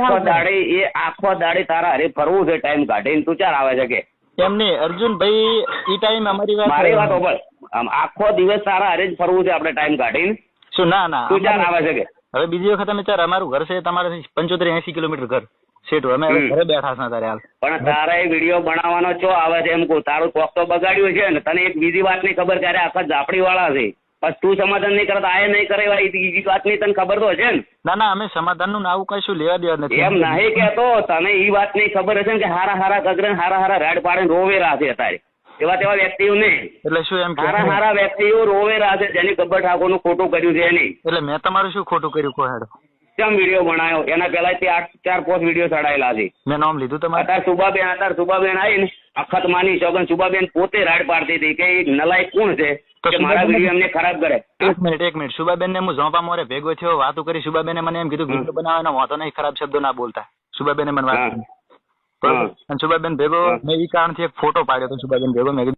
આખો. દાડી એ આખો દાડી તારા હરે ફરવું છે ટાઈમ કાઢીને. તું ચાર આવે છે કે? એમ નહીં અર્જુનભાઈ ઈ ટાઈમ અમારી વાત મારી વાત ઓબળ આમ આખો દિવસ તારા હારે જ ફરવું છે આપણે ટાઈમ કાઢીને? શું ના ના તું ચાર આવે છે કે? હવે બીજી વખત અમે ચાર અમારું ઘર છે તમારે પંચોતેર એસી કિલોમીટર ઘર. સેટ અમે ઘરે બેઠા છે તારે હાલ. પણ તારા એ વીડિયો બનાવવાનો ચો આવે છે એમ કહું. તારું કોક તો બગાડ્યું છે ને તને એક બીજી વાતની ખબર ક્યારે આખા ઝાપડી વાળા છે. બસ તું સમાધાન નહીં કરતા આ નહીં કરે બીજી વાતની તને ખબર તો હશે ને? ના ના અમે સમાધાનનું ને આવું કશું લેવા દેવા નથી. એમ નહીં કેતો તને ઈ વાતની ખબર હશે ને કે હારા હારા કગરે હારા હારા રાડ પાડે રોવે રાખે અત્યારે. એવા તેવા વ્યક્તિઓ નહીં. એટલે શું એમ હારા હારા વ્યક્તિઓ રોવેરા છે જેની ગબ્બર ઠાકોરનું ખોટું કર્યું છે એની. એટલે મેં તમારું શું ખોટું કર્યું કોહેડો? કેમ વીડિયો બનાવ્યો એના પહેલા તે આઠ ચાર પાંચ વીડિયો ચડાયેલા છે. મેં નામ લીધું તમારે? અત્યારે સુબાબેન અત્યારે સુબાબેન આવીને અખત માની શોગન સુભાબેન પોતે રાડ પાડતી હતી કે એ નલાયક કોણ છે? તો કે મારા વીડિયો એમને ખરાબ કરે. એક મિનિટ એક મિનિટ. સુબાબેન ને હું ઝોપા મોરે ભેગો થયો વાતો કરી. સુબાબેને મને એમ કીધું વીડિયો બનાવવાનો વાંધો નહીં ખરાબ શબ્દો ના બોલતા. સુબાબેને મને વાત સુબાબેન ભેગો. મેં ઈ કારણથી એક ફોટો પાડ્યો તો સુબાબેન ભેગો. મેં